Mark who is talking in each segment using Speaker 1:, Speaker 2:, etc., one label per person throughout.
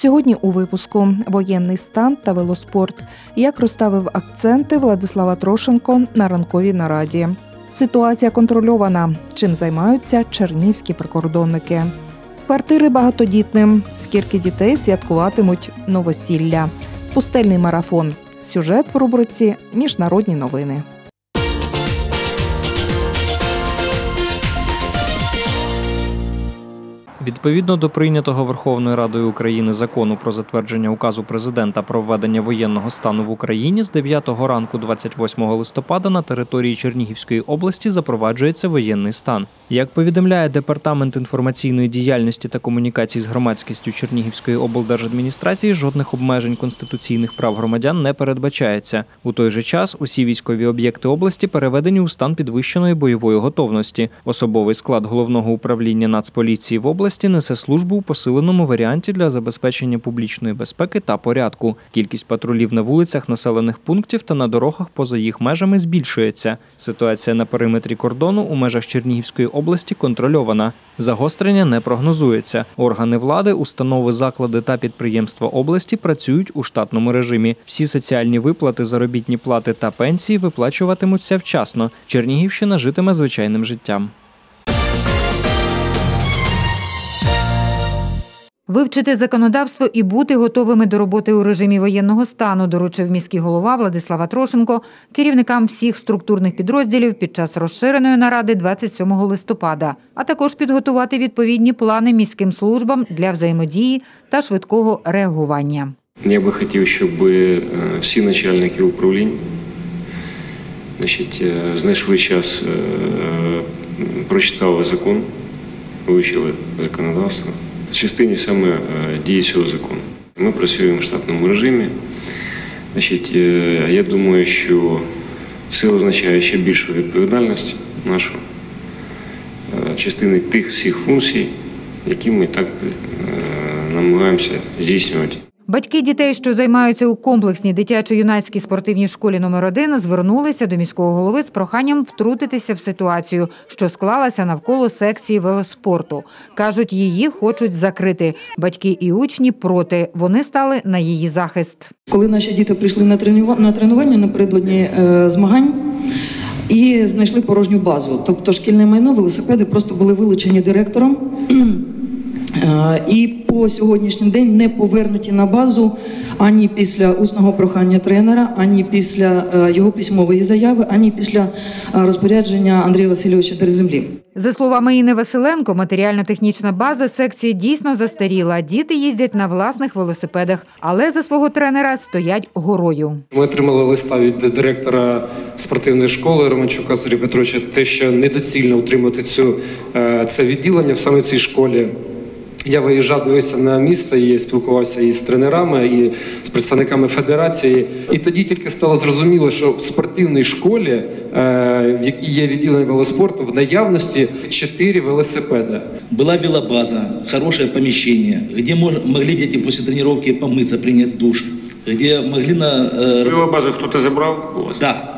Speaker 1: Сьогодні у випуску воєнний стан та велоспорт. Як розставив акценти Владислава Трошенко на ранковій нараді. Ситуація контрольована. Чим займаються чернівські прикордонники. Квартири багатодітним. Скільки дітей святкуватимуть новосілля. Пустельний марафон. Сюжет в рубриці Міжнародні новини.
Speaker 2: Відповідно до прийнятого Верховною Радою України закону про затвердження указу президента про введення воєнного стану в Україні з 9 ранку 28 листопада на території Чернігівської області запроваджується воєнний стан. Як повідомляє департамент інформаційної діяльності та комунікацій з громадськістю Чернігівської облдержадміністрації, жодних обмежень конституційних прав громадян не передбачається. У той же час усі військові об'єкти області переведені у стан підвищеної бойової готовності. Особовий склад головного управління Нацполіції в області несе службу у посиленому варіанті для забезпечення публічної безпеки та порядку. Кількість патрулів на вулицях населених пунктів та на дорогах поза їх межами збільшується. Ситуація на периметрі кордону у межах Чернігівської області контрольована. Загострення не прогнозується. Органи влади, установи, заклади та підприємства області працюють у штатному режимі. Всі соціальні виплати, заробітні плати та пенсії виплачуватимуться вчасно. Чернігівщина житиме звичайним життям.
Speaker 3: Вивчити законодавство і бути готовими до роботи у режимі воєнного стану, доручив міський голова Владислава Трошенко керівникам всіх структурних підрозділів під час розширеної наради 27 листопада, а також підготувати відповідні плани міським службам для взаємодії та швидкого реагування.
Speaker 4: Я би хотів, щоб е, всі начальники управлінь значить, е, знайшли час, е, прочитали закон, вивчили законодавство частині саме е, дії цього закону. Ми працюємо в штатному режимі. Значить, е, я думаю, що це означає ще більшу відповідальність нашу е, частини тих всіх функцій, які ми так намагаємося здійснювати.
Speaker 3: Батьки дітей, що займаються у комплексній дитячо-юнацькій спортивній школі номер 1 звернулися до міського голови з проханням втрутитися в ситуацію, що склалася навколо секції велоспорту. кажуть, її хочуть закрити. Батьки і учні проти. Вони стали на її захист.
Speaker 5: Коли наші діти прийшли на тренува- на тренування напередодні е, змагань і знайшли порожню базу, тобто шкільне майно, велосипеди просто були вилучені директором. Е, І по сьогоднішній день не повернуті на базу ані після усного прохання тренера, ані після е, його письмової заяви, ані після е, розпорядження Андрія Васильовича Дерземлі.
Speaker 3: За словами Інни Василенко, матеріально-технічна база секції дійсно застаріла. Діти їздять на власних велосипедах, але за свого тренера стоять горою.
Speaker 6: Ми отримали листа від директора спортивної школи Романчука Сергія Петровича, те, що недоцільно утримувати цю це відділення в саме цій школі. Я виїжджав, дивився на місто і спілкувався і з тренерами, і з представниками федерації. І тоді тільки стало зрозуміло, що в спортивній школі, е, в якій є відділення велоспорту, в наявності чотири велосипеди.
Speaker 7: Была велобаза, хорошее помещение, где мож- могли дети после тренировки помыться, принять душ, где могли на... э,
Speaker 4: базу хто-то забрав у вас?
Speaker 7: Да,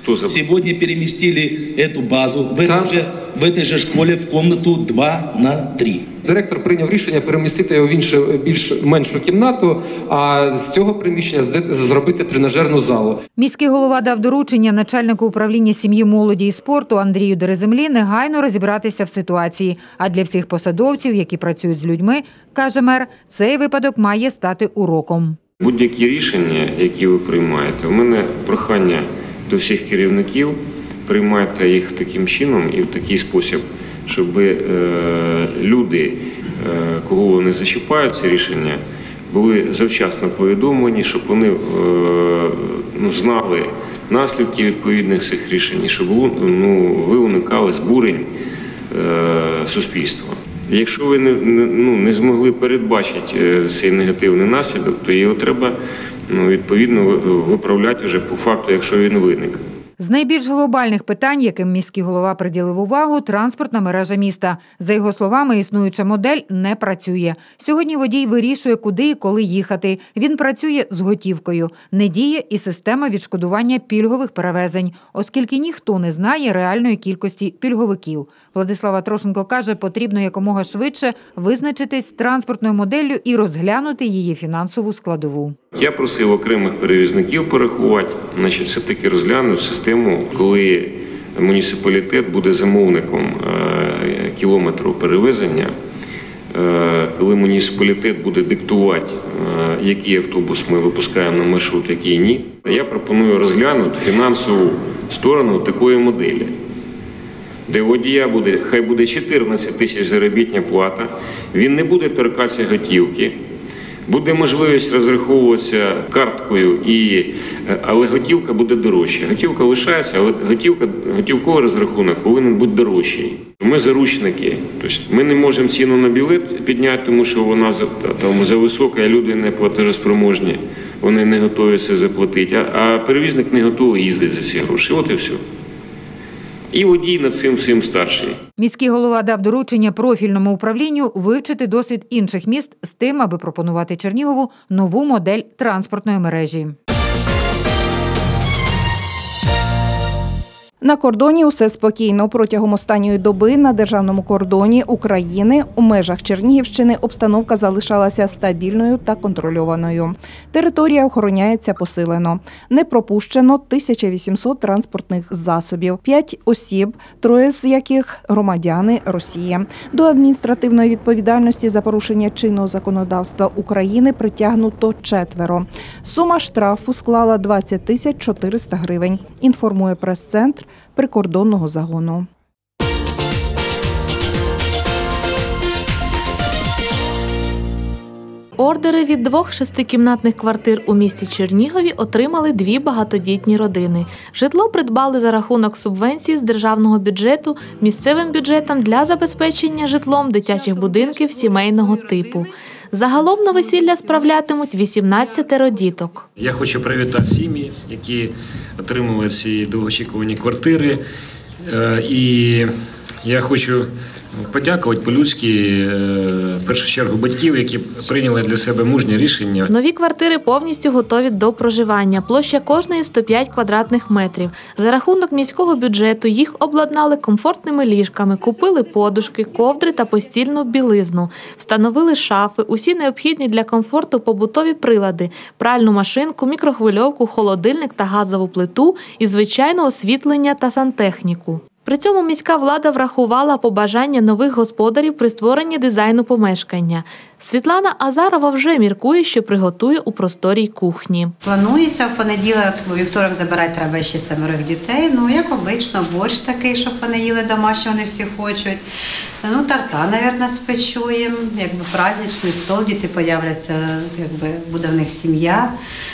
Speaker 4: Хто забрав?
Speaker 7: сегодня переместили эту базу в,
Speaker 6: Там-
Speaker 7: этом же, в этой же школе в комнату 2 на 3.
Speaker 6: Директор прийняв рішення перемістити його в іншу більш меншу кімнату, а з цього приміщення зде- зробити тренажерну залу.
Speaker 3: Міський голова дав доручення начальнику управління сім'ї, молоді і спорту Андрію Дереземлі негайно розібратися в ситуації. А для всіх посадовців, які працюють з людьми, каже мер, цей випадок має стати уроком.
Speaker 4: Будь-які рішення, які ви приймаєте, у мене прохання до всіх керівників приймайте їх таким чином і в такий спосіб, щоб е, люди, е, кого вони зачіпають ці рішення, були завчасно повідомлені, щоб вони е, ну, знали наслідки відповідних цих рішень, щоб ну, ви уникали збурень е, суспільства. Якщо ви не, ну, не змогли передбачити е, цей негативний наслідок, то його треба ну, відповідно виправляти вже по факту, якщо він виник.
Speaker 3: З найбільш глобальних питань, яким міський голова приділив увагу, транспортна мережа міста. За його словами, існуюча модель не працює. Сьогодні водій вирішує, куди і коли їхати. Він працює з готівкою. Не діє і система відшкодування пільгових перевезень, оскільки ніхто не знає реальної кількості пільговиків. Владислава Трошенко каже, потрібно якомога швидше визначитись з транспортною моделлю і розглянути її фінансову складову.
Speaker 4: Я просив окремих перевізників порахувати, значить, все-таки розглянути систему, коли муніципалітет буде замовником е, кілометру перевезення, е, коли муніципалітет буде диктувати, е, який автобус ми випускаємо на маршрут, який ні. Я пропоную розглянути фінансову сторону такої моделі. Де водія буде, хай буде 14 тисяч заробітня плата, він не буде торкатися готівки, буде можливість розраховуватися карткою, і, е, але готівка буде дорожча. Готівка лишається, але готівка, готівковий розрахунок повинен бути дорожчий. Ми заручники, тобто ми не можемо ціну на білет підняти, тому що вона за, там, за висока, люди не платежеспроможні, вони не готові це заплатити, а, а перевізник не готовий їздити за ці гроші. От і все. І водій над цим всім старший.
Speaker 3: Міський голова дав доручення профільному управлінню вивчити досвід інших міст з тим, аби пропонувати Чернігову нову модель транспортної мережі.
Speaker 1: На кордоні усе спокійно. Протягом останньої доби на державному кордоні України у межах Чернігівщини обстановка залишалася стабільною та контрольованою. Територія охороняється посилено. Не пропущено 1800 транспортних засобів, 5 осіб, троє з яких громадяни Росії. До адміністративної відповідальності за порушення чинного законодавства України притягнуто четверо. Сума штрафу склала 20 тисяч 400 гривень. Інформує прес-центр прикордонного загону.
Speaker 8: Ордери від двох шестикімнатних квартир у місті Чернігові отримали дві багатодітні родини. Житло придбали за рахунок субвенції з державного бюджету місцевим бюджетом для забезпечення житлом дитячих будинків сімейного типу. Загалом на весілля справлятимуть 18 діток.
Speaker 4: Я хочу привітати сім'ї, які отримали ці довгоочікувані квартири. Е, І я хочу подякувати по-людськи, е, в першу чергу, батьків, які прийняли для себе мужнє рішення.
Speaker 8: Нові квартири повністю готові до проживання. Площа кожної 105 квадратних метрів. За рахунок міського бюджету їх обладнали комфортними ліжками, купили подушки, ковдри та постільну білизну, встановили шафи, усі необхідні для комфорту побутові прилади, пральну машинку, мікрохвильовку, холодильник та газову плиту і звичайно освітлення та сантехніку. При цьому міська влада врахувала побажання нових господарів при створенні дизайну помешкання. Світлана Азарова вже міркує, що приготує у просторій кухні.
Speaker 9: Планується в понеділок, у вівторок забирати треба ще семерих дітей. Ну, як обично, борщ такий, щоб вони їли домашнє, вони всі хочуть. Ну, тарта, мабуть, спечуємо, якби праздничний стол, діти появляться, якби буде в них сім'я,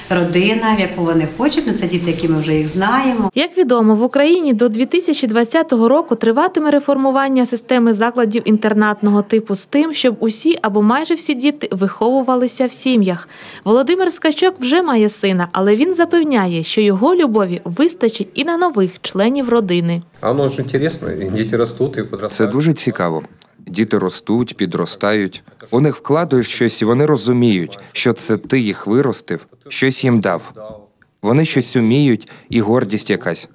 Speaker 9: родина, в яку вони хочуть. Ну, це діти, які ми вже їх знаємо.
Speaker 8: Як відомо, в Україні до 2020 року триватиме реформування системи закладів інтернатного типу з тим, щоб усі або майже всі діти виховувалися в сім'ях. Володимир Скачок вже має сина, але він запевняє, що його любові вистачить і на нових членів родини.
Speaker 10: А воно ж інтересно, діти ростуть і
Speaker 11: Це дуже цікаво. Діти ростуть, підростають. У них вкладаєш щось, і вони розуміють, що це ти їх виростив, щось їм дав. Вони щось уміють, і гордість якась.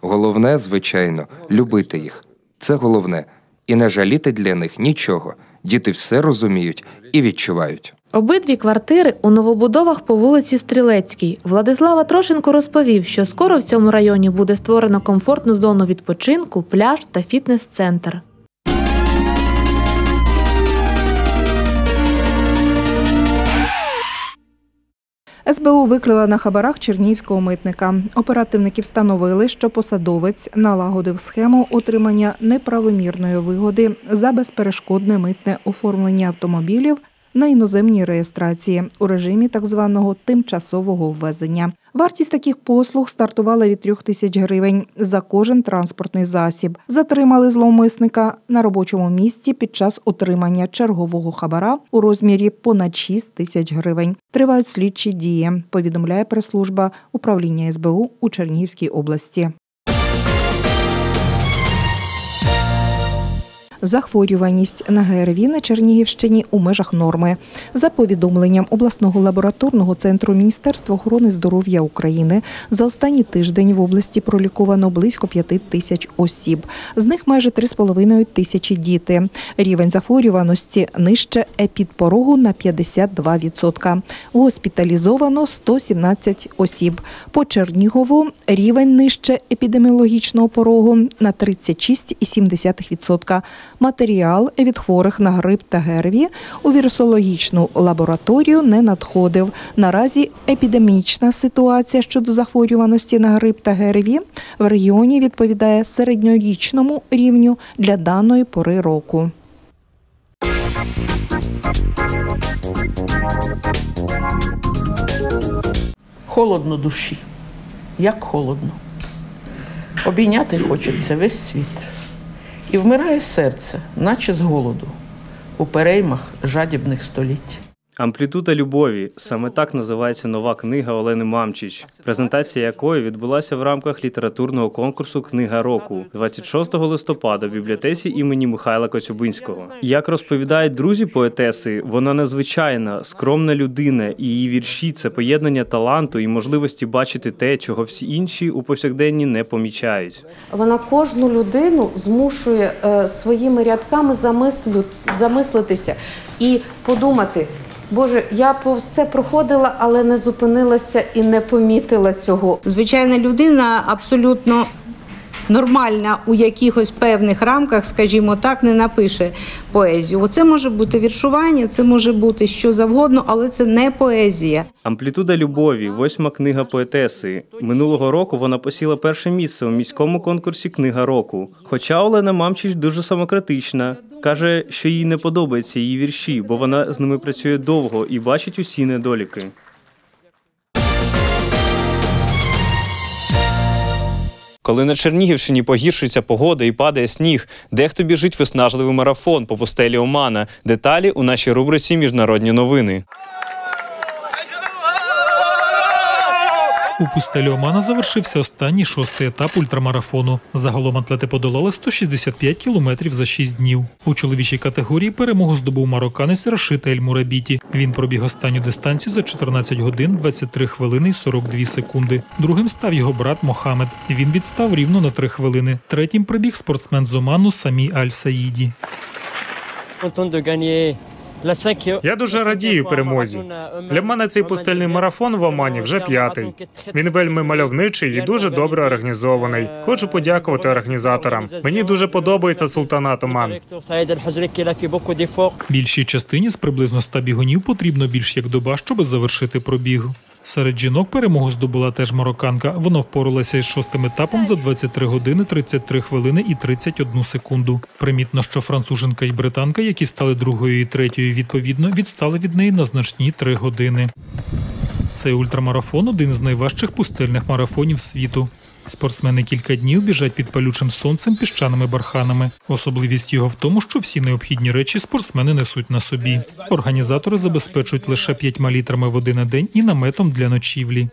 Speaker 11: Головне, звичайно, любити їх. Це головне. І не жаліти для них нічого. Діти все розуміють і відчувають.
Speaker 8: Обидві квартири у новобудовах по вулиці Стрілецькій. Владислава Трошенко розповів, що скоро в цьому районі буде створено комфортну зону відпочинку, пляж та фітнес-центр.
Speaker 1: СБУ викрила на хабарах чернігівського митника. Оперативники встановили, що посадовець налагодив схему отримання неправомірної вигоди за безперешкодне митне оформлення автомобілів на іноземній реєстрації у режимі так званого тимчасового ввезення. Вартість таких послуг стартувала від трьох тисяч гривень за кожен транспортний засіб. Затримали зловмисника на робочому місці під час отримання чергового хабара у розмірі понад 6 тисяч гривень. Тривають слідчі дії, повідомляє прес-служба управління СБУ у Чернігівській області. Захворюваність на ГРВІ на Чернігівщині у межах норми. За повідомленням обласного лабораторного центру Міністерства охорони здоров'я України, за останній тиждень в області проліковано близько 5 тисяч осіб. З них майже 3,5 тисячі діти. Рівень захворюваності нижче епідпорогу на 52%. Госпіталізовано 117 осіб. По Чернігову рівень нижче епідеміологічного порогу на 36,7%. Матеріал від хворих на грип та ГРВІ у вірусологічну лабораторію не надходив. Наразі епідемічна ситуація щодо захворюваності на грип та ГРВІ в регіоні відповідає середньорічному рівню для даної пори року.
Speaker 12: Холодно душі. Як холодно. Обійняти хочеться весь світ. І вмирає серце, наче з голоду, у переймах жадібних століть.
Speaker 13: Амплітуда любові саме так називається нова книга Олени Мамчич, презентація якої відбулася в рамках літературного конкурсу Книга року 26 листопада в бібліотеці імені Михайла Коцюбинського. Як розповідають друзі поетеси, вона незвичайна, скромна людина, і її вірші це поєднання таланту і можливості бачити те, чого всі інші у повсякденні не помічають.
Speaker 14: Вона кожну людину змушує е, своїми рядками замислитися і подумати. Боже, я повз це проходила, але не зупинилася і не помітила цього.
Speaker 15: Звичайна людина абсолютно нормальна у якихось певних рамках, скажімо так, не напише поезію. Оце може бути віршування, це може бути що завгодно, але це не поезія.
Speaker 13: Амплітуда любові, восьма книга поетеси. Минулого року вона посіла перше місце у міському конкурсі Книга року. Хоча Олена Мамчич дуже самокритична. Каже, що їй не подобаються її вірші, бо вона з ними працює довго і бачить усі недоліки. Коли на Чернігівщині погіршується погода і падає сніг, дехто біжить виснажливий марафон по пустелі Омана. Деталі у нашій рубриці Міжнародні новини.
Speaker 16: У пустелі Омана завершився останній шостий етап ультрамарафону. Загалом атлети подолали 165 кілометрів за 6 днів. У чоловічій категорії перемогу здобув марокканець Рашид Ель Мурабіті. Він пробіг останню дистанцію за 14 годин, 23 хвилини і 42 секунди. Другим став його брат Мохамед. Він відстав рівно на 3 хвилини. Третім прибіг спортсмен з Оману Самі Аль Саїді.
Speaker 17: Я дуже радію перемозі. Для мене цей пустельний марафон в Омані вже п'ятий. Він вельми мальовничий і дуже добре організований. Хочу подякувати організаторам. Мені дуже подобається султанат Оман.
Speaker 16: Більшій частині з приблизно 100 бігунів потрібно більш як доба, щоб завершити пробіг. Серед жінок перемогу здобула теж марокканка. Вона впоралася із шостим етапом за 23 години, 33 хвилини і 31 секунду. Примітно, що француженка і британка, які стали другою і третьою відповідно, відстали від неї на значні три години. Цей ультрамарафон один з найважчих пустельних марафонів світу. Спортсмени кілька днів біжать під палючим сонцем піщаними барханами. Особливість його в тому, що всі необхідні речі спортсмени несуть на собі. Організатори забезпечують лише п'ятьма літрами води на день і наметом для ночівлі.